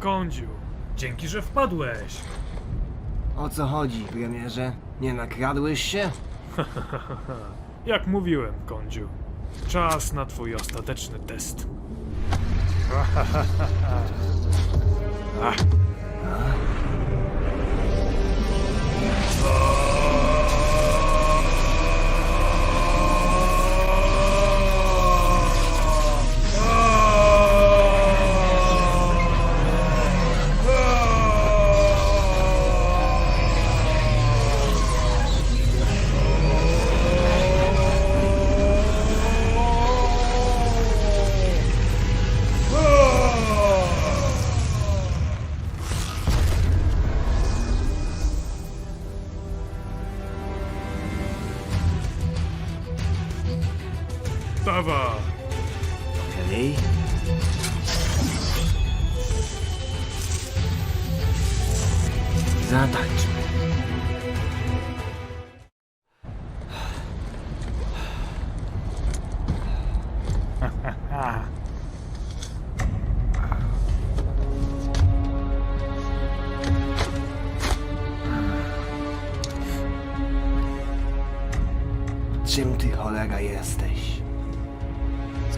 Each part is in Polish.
Kądziu, dzięki, że wpadłeś. O co chodzi, premierze? Nie nakradłeś się? Jak mówiłem, Kądziu, czas na twój ostateczny test. Dawa! Okej. Zatańczmy. Czym ty cholera jesteś?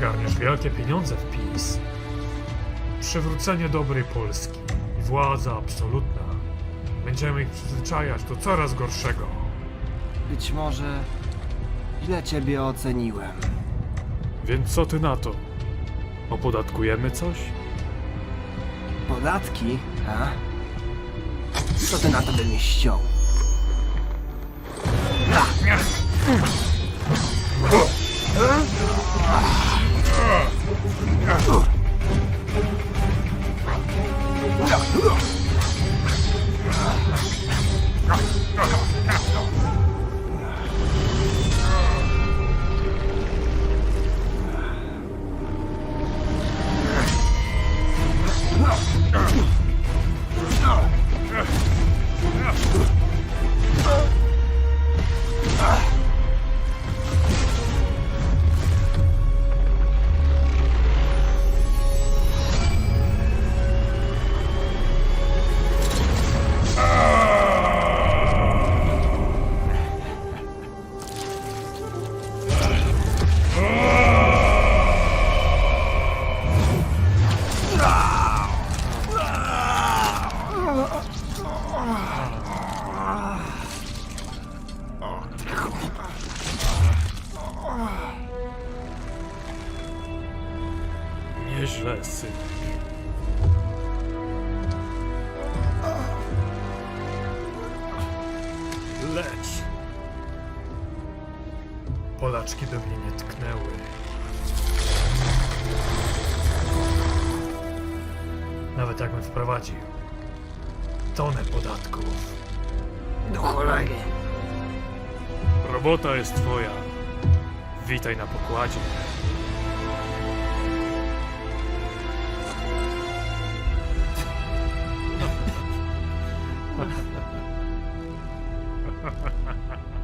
Zgarniesz wielkie pieniądze w PiS. Przywrócenie dobrej Polski. i Władza absolutna. Będziemy ich przyzwyczajać do coraz gorszego. Być może źle ciebie oceniłem. Więc co ty na to? Opodatkujemy coś? Podatki, a? Co ty na to by mnie ściął? Nieźle, syn. Leć. Polaczki by mnie nie tknęły. Nawet jakbym wprowadził tonę podatków. Do cholery. Robota jest twoja. Witaj na pokładzie. Ha ha ha ha ha.